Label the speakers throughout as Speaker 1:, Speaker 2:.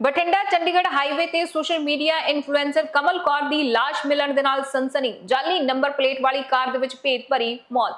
Speaker 1: Bathinda, Chandigarh highway ਤੇ social media influencer Kamal Kaur ਦੀ ਲਾਸ਼ ਮਿਲਣ ਦੇ ਨਾਲ ਸਨਸਨੀ, ਜਾਲੀ ਨੰਬਰ ਪਲੇਟ ਵਾਲੀ ਕਾਰ ਦੇ ਵਿੱਚ ਭੇਦ ਭਰੀ ਮੌਤ।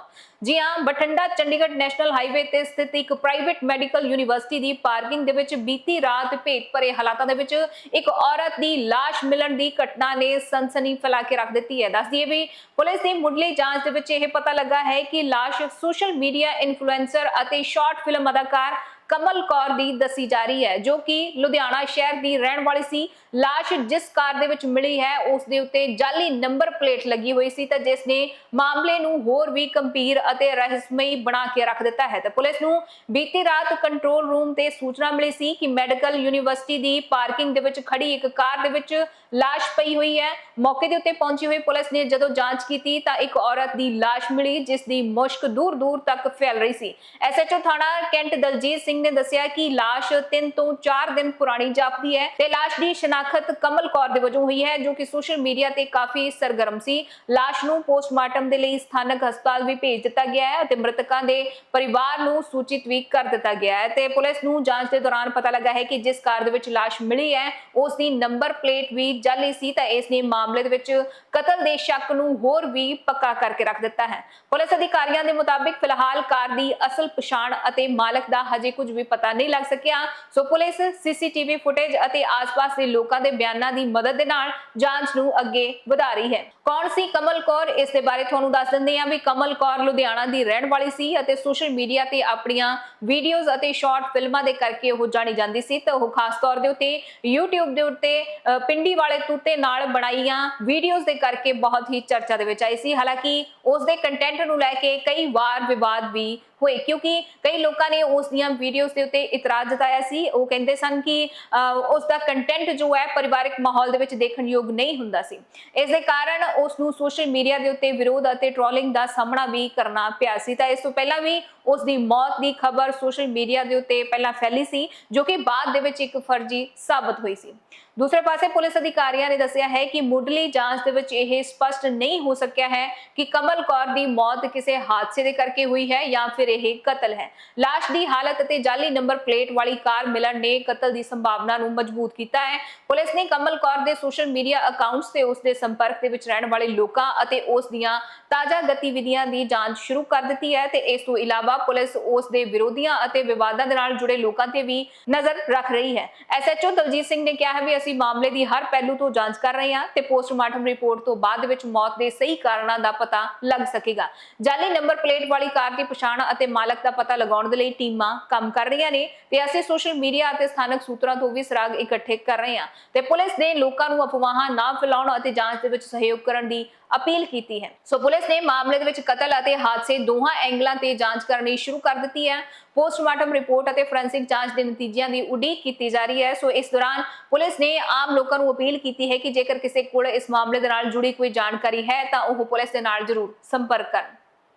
Speaker 1: ਜੀ ਹਾਂ, ਬਠਿੰਡਾ, ਚੰਡੀਗੜ੍ਹ ਨੈਸ਼ਨਲ ਹਾਈਵੇ ਤੇ ਸਥਿਤ ਇੱਕ ਪ੍ਰਾਈਵੇਟ ਮੈਡੀਕਲ ਯੂਨੀਵਰਸਿਟੀ ਦੀ ਪਾਰਕਿੰਗ ਦੇ ਵਿੱਚ ਬੀਤੀ ਰਾਤ ਭੇਤ ਭਰੇ ਹਾਲਾਤਾਂ ਦੇ ਵਿੱਚ ਇੱਕ ਔਰਤ ਦੀ ਲਾਸ਼ ਮਿਲਣ ਦੀ ਘਟਨਾ ਨੇ ਸਨਸਨੀ ਫੈਲਾ ਕੇ ਰੱਖ ਦਿੱਤੀ ਹੈ। ਦੱਸ ਦਈਏ ਵੀ ਪੁਲਿਸ ਦੀ ਮੁੱਢਲੀ ਜਾਂਚ ਦੇ ਵਿੱਚ ਇਹ ਪਤਾ ਲੱਗਾ ਹੈ ਕਿ ਲਾਸ਼ ਸੋਸ਼ਲ ਮੀਡੀਆ ਇਨਫਲੂਐਂਸਰ ਅਤੇ ਸ਼ਾਰਟ ਫਿਲਮ ਅਦਾਕਾਰ ਕਮਲ ਕੌਰ ਦੀ ਦੱਸੀ ਜਾ ਰਹੀ ਹੈ, ਜੋ ਕਿ ਲੁਧਿਆਣਾ ਸ਼ਹਿਰ ਦੀ ਰਹਿਣ ਵਾਲੀ ਸੀ। ਲਾਸ਼ ਜਿਸ ਕਾਰ ਦੇ ਵਿੱਚ ਮਿਲੀ ਹੈ, ਉਸ ਦੇ ਉੱਤੇ ਜਾਲੀ ਨੰਬਰ ਪਲੇਟ ਲੱਗੀ ਹੋਈ ਸੀ ਤਾਂ ਜਿਸ ਨੇ ਮਾਮਲੇ ਨੂੰ ਹੋਰ ਵੀ ਗੰਭੀਰ ਅਤੇ ਰਹੱਸਮਈ ਬਣਾ ਕੇ ਰੱਖ ਦਿੱਤਾ ਹੈ। ਤੇ ਪੁਲਿਸ ਨੂੰ ਬੀਤੀ ਰਾਤ ਕੰਟਰੋਲ ਰੂਮ ਤੇ ਸੂਚਨਾ ਮਿਲੀ ਸੀ ਕਿ ਮੈਡੀਕਲ ਯੂਨੀਵਰਸਿਟੀ ਦੀ ਪਾਰਕਿੰਗ ਦੇ ਵਿੱਚ ਖੜੀ ਇੱਕ ਕਾਰ ਦੇ ਵਿੱਚ ਲਾਸ਼ ਪਈ ਹੋਈ ਹੈ। ਮੌਕੇ ਦੇ ਉੱਤੇ ਪਹੁੰਚੀ ਹੋਈ ਪੁਲਿਸ ਨੇ ਜਦੋਂ ਜਾਂਚ ਕੀਤੀ ਤਾਂ ਇੱਕ ਔਰਤ ਦੀ ਲਾਸ਼ ਮਿਲੀ, ਜਿਸ ਦੀ ਮੁਸ਼ਕ ਦੂਰ ਦੂਰ ਤੱਕ ਫੈਲ ਰਹੀ ਸੀ। ਐਸਐਚਓ ਥਾਣਾ ਕੈਂਟ ਦਲਜੀਤ ਸਿੰਘ ਨੇ ਦੱਸਿਆ ਕਿ ਲਾਸ਼ 3 ਤੋਂ 4 ਦਿਨ ਪੁਰਾਣੀ ਜਾਪਦੀ ਹੈ ਤੇ ਲਾਸ਼ ਦੀ ਸ਼ਨਾਖਤ ਕਮਲ ਕੌਰ ਦੇ ਵਜੋਂ ਹੋਈ ਹੈ, ਜੋ ਕਿ ਸੋਸ਼ਲ ਮੀਡੀਆ ਤੇ ਕਾਫੀ ਸਰਗਰਮ ਸੀ। ਲਾਸ਼ ਨੂੰ ਪੋਸਟਮਾਰਟਮ ਦੇ ਲਈ ਸਥਾਨਕ ਹਸਪਤਾਲ ਵੀ ਭੇਜ ਦਿੱਤਾ ਗਿਆ ਹੈ ਅਤੇ ਮ੍ਰਿਤਕਾਂ ਦੇ ਪਰਿਵਾਰ ਨੂੰ ਸੂਚਿਤ ਵੀ ਕਰ ਦਿੱਤਾ ਗਿਆ ਹੈ ਤੇ ਪੁਲਿਸ ਨੂੰ ਜਾਂਚ ਦੇ ਦੌਰਾਨ ਪਤਾ ਲੱਗਾ ਹੈ ਕਿ ਜਿਸ ਕਾਰ ਦੇ ਵਿੱਚ ਲਾਸ਼ ਮਿਲੀ ਹੈ, ਉਸ ਦੀ ਨੰਬਰ ਪਲੇਟ ਵੀ ਜਾਲੀ ਸੀ ਤਾਂ ਇਸ ਨੇ ਮਾਮਲੇ ਦੇ ਵਿੱਚ ਕਤਲ ਦੇ ਸ਼ੱਕ ਨੂੰ ਹੋਰ ਵੀ ਪੱਕਾ ਕਰਕੇ ਰੱਖ ਦਿੱਤਾ ਹੈ। ਪੁਲਿਸ ਅਧਿਕਾਰੀਆਂ ਦੇ ਮੁਤਾਬਿਕ ਫਿਲਹਾਲ ਕਾਰ ਦੀ ਅਸਲ ਪਛਾਣ ਅਤੇ ਮਾਲਕ ਦਾ ਹਜੇ ਕੁਝ ਵੀ ਪਤਾ ਨਹੀਂ ਲੱਗ ਸਕਿਆ। ਸੋ ਪੁਲਿਸ ਸੀਸੀਟੀਵੀ ਫੁਟੇਜ ਅਤੇ ਆਸ-ਪਾਸ ਦੇ ਲੋਕਾਂ ਦੇ ਬਿਆਨਾਂ ਦੀ ਮਦਦ ਦੇ ਨਾਲ ਜਾਂਚ ਨੂੰ ਅੱਗੇ ਵਧਾ ਰਹੀ ਹੈ। ਕੌਣ ਸੀ? ਕਮਲ ਕੌਰ, ਇਸ ਦੇ ਬਾਰੇ ਤੁਹਾਨੂੰ ਦੱਸ ਦਿੰਦੇ ਹਾਂ ਵੀ ਕਮਲ ਕੌਰ ਲੁਧਿਆਣਾ ਦੀ ਰਹਿਣ ਵਾਲੀ ਸੀ ਅਤੇ ਸੋਸ਼ਲ ਮੀਡੀਆ ਤੇ ਆਪਣੀਆਂ ਵੀਡੀਓਜ਼ ਅਤੇ ਸ਼ਾਰਟ ਫਿਲਮਾਂ ਦੇ ਕਰਕੇ ਉਹ ਜਾਣੀ ਜਾਂਦੀ ਸੀ ਤਾਂ ਉਹ ਖਾਸ ਤੌਰ ਦੇ ਉੱਤੇ YouTube ਦੇ ਉੱਤੇ ਪਿੰਡੀ ਵਾਲੇ ਤੂਤੇ ਨਾਲ ਬਣਾਈਆਂ ਵੀਡੀਓਜ਼ ਦੇ ਕਰਕੇ ਬਹੁਤ ਹੀ ਚਰਚਾ ਦੇ ਵਿੱਚ ਆਈ ਸੀ। ਹਾਲਾਂਕਿ ਉਸ ਦੇ ਕੰਟੈਂਟ ਨੂੰ ਲੈ ਕੇ ਕਈ ਵਾਰ ਵਿਵਾਦ ਵੀ ਹੋਏ। ਕਿਉਂਕਿ ਕਈ ਲੋਕਾਂ ਨੇ ਉਸ ਦੀਆਂ ਵੀਡੀਓਜ਼ ਦੇ ਉੱਤੇ ਇਤਰਾਜ਼ ਜਤਾਇਆ ਸੀ। ਉਹ ਕਹਿੰਦੇ ਸਨ ਕਿ ਅ, ਉਸ ਦਾ ਕੰਟੈਂਟ ਜੋ ਹੈ ਪਰਿਵਾਰਕ ਮਾਹੌਲ ਦੇ ਵਿੱਚ ਦੇਖਣ ਯੋਗ ਨਹੀਂ ਹੁੰਦਾ ਸੀ। ਇਸ ਦੇ ਕਾਰਨ ਉਸ ਨੂੰ ਸੋਸ਼ਲ ਮੀਡੀਆ ਦੇ ਉੱਤੇ ਵਿਰੋਧ ਅਤੇ ਟ੍ਰੋਲਿੰਗ ਦਾ ਸਾਹਮਣਾ ਵੀ ਕਰਨਾ ਪਿਆ ਸੀ। ਤਾਂ ਇਸ ਤੋਂ ਪਹਿਲਾਂ ਵੀ ਉਸ ਦੀ ਮੌਤ ਦੀ ਖਬਰ ਸੋਸ਼ਲ ਮੀਡੀਆ ਦੇ ਉੱਤੇ ਪਹਿਲਾਂ ਫੈਲੀ ਸੀ ਜੋ ਕਿ ਬਾਅਦ ਦੇ ਵਿੱਚ ਇੱਕ ਫਰਜ਼ੀ ਸਾਬਤ ਹੋਈ ਸੀ। ਦੂਸਰੇ ਪਾਸੇ ਪੁਲਿਸ ਅਧਿਕਾਰੀਆਂ ਨੇ ਦੱਸਿਆ ਹੈ ਕਿ ਮੁੱਢਲੀ ਜਾਂਚ ਦੇ ਵਿੱਚ ਇਹ ਸਪਸ਼ਟ ਨਹੀਂ ਹੋ ਸਕਿਆ ਹੈ ਕਿ ਕਮਲ ਕੌਰ ਦੀ ਮੌਤ ਕਿਸੇ ਹਾਦਸੇ ਦੇ ਕਰਕੇ ਹੋਈ ਹੈ ਜਾਂ ਫਿਰ ਇਹ ਕਤਲ ਹੈ। ਲਾਸ਼ ਦੀ ਹਾਲਤ ਅਤੇ ਜਾਲੀ ਨੰਬਰ ਪਲੇਟ ਵਾਲੀ ਕਾਰ ਮਿਲਣ ਨੇ ਕਤਲ ਦੀ ਸੰਭਾਵਨਾ ਨੂੰ ਮਜ਼ਬੂਤ ਕੀਤਾ ਹੈ। ਪੁਲਿਸ ਨੇ ਕਮਲ ਕੌਰ ਦੇ ਸੋਸ਼ਲ ਮੀਡੀਆ ਅਕਾਊਂਟਸ ਤੇ ਉਸ ਦੇ ਸੰਪਰਕ ਦੇ ਵਿੱਚ ਰਹਿਣ ਵਾਲੇ ਲੋਕਾਂ ਅਤੇ ਉਸ ਦੀਆਂ ਤਾਜ਼ਾ ਗਤੀਵਿਧੀਆਂ ਦੀ ਜਾਂਚ ਸ਼ੁਰੂ ਕਰ ਦਿੱਤੀ ਹੈ ਤੇ ਇਸ ਤੋਂ ਇਲਾਵਾ ਪੁਲਿਸ ਉਸ ਦੇ ਵਿਰੋਧੀਆਂ ਅਤੇ ਵਿਵਾਦਾਂ ਦੇ ਨਾਲ ਜੁੜੇ ਲੋਕਾਂ ਤੇ ਵੀ ਨਜ਼ਰ ਰੱਖ ਰਹੀ ਹੈ। ਐਸਐਚਓ ਦਲਜੀਤ ਸਿੰਘ ਨੇ ਕਿਹਾ ਹੈ ਵੀ ਅਸੀਂ ਮਾਮਲੇ ਦੀ ਹਰ ਪਹਿਲੂ ਤੋਂ ਜਾਂਚ ਕਰ ਰਹੇ ਹਾਂ ਤੇ ਪੋਸਟਮਾਰਟਮ ਰਿਪੋਰਟ ਤੋਂ ਬਾਅਦ ਵਿੱਚ ਮੌਤ ਦੇ ਸਹੀ ਕਾਰਨਾਂ ਦਾ ਪਤਾ ਲੱਗ ਸਕੇਗਾ। ਜਾਲੀ ਨੰਬਰ ਪਲੇਟ ਵਾਲੀ ਕਾਰ ਦੀ ਪਛਾਣ ਅਤੇ ਮਾਲਕ ਦਾ ਪਤਾ ਲਗਾਉਣ ਦੇ ਲਈ ਟੀਮਾਂ ਕੰਮ ਕਰ ਰਹੀਆਂ ਨੇ ਤੇ ਅਸੀਂ ਸੋਸ਼ਲ ਮੀਡੀਆ ਅਤੇ ਸਥਾਨਕ ਸੂਤਰਾਂ ਤੋਂ ਵੀ ਸਰਾਗ ਇਕੱਠੇ ਕਰ ਰਹੇ ਹਾਂ ਤੇ ਪੁਲਿਸ ਨੇ ਲੋਕਾਂ ਨੂੰ ਅਫਵਾਹਾਂ ਨਾ ਫੈਲਾਉਣ ਅਤੇ ਜਾਂਚ ਦੇ ਵਿੱਚ ਸਹਿਯੋਗ ਕਰਨ ਦੀ ਅਪੀਲ ਕੀਤੀ ਹੈ। ਸੋ ਪੁਲਿਸ ਨੇ ਮਾਮਲੇ ਦੇ ਵਿੱਚ ਕਤਲ ਅਤੇ ਹਾਦਸੇ ਦੋਹਾਂ ਐਂਗਲਾਂ ਤੇ ਜਾਂਚ ਕਰਨੀ ਸ਼ੁਰੂ ਕਰ ਦਿੱਤੀ ਹੈ। ਪੋਸਟਮਾਰਟਮ ਰਿਪੋਰਟ ਅਤੇ ਫੋਰੈਂਸਿਕ ਜਾਂਚ ਦੇ ਨਤੀਜਿਆਂ ਦੀ ਉਡੀਕ ਕੀਤੀ ਜਾ ਰਹੀ ਹੈ। ਸੋ ਇਸ ਦੌਰਾਨ ਪੁਲਿਸ ਨੇ ਆਮ ਲੋਕਾਂ ਨੂੰ ਅਪੀਲ ਕੀਤੀ ਹੈ ਕਿ ਜੇਕਰ ਕਿਸੇ ਕੋਲ ਇਸ ਮਾਮਲੇ ਦੇ ਨਾਲ ਜੁੜੀ ਕੋਈ ਜਾਣਕਾਰੀ ਹੈ ਤਾਂ ਉਹ ਪੁਲਿਸ ਦੇ ਨਾਲ ਜ਼ਰੂਰ ਸੰਪਰਕ ਕਰਨ।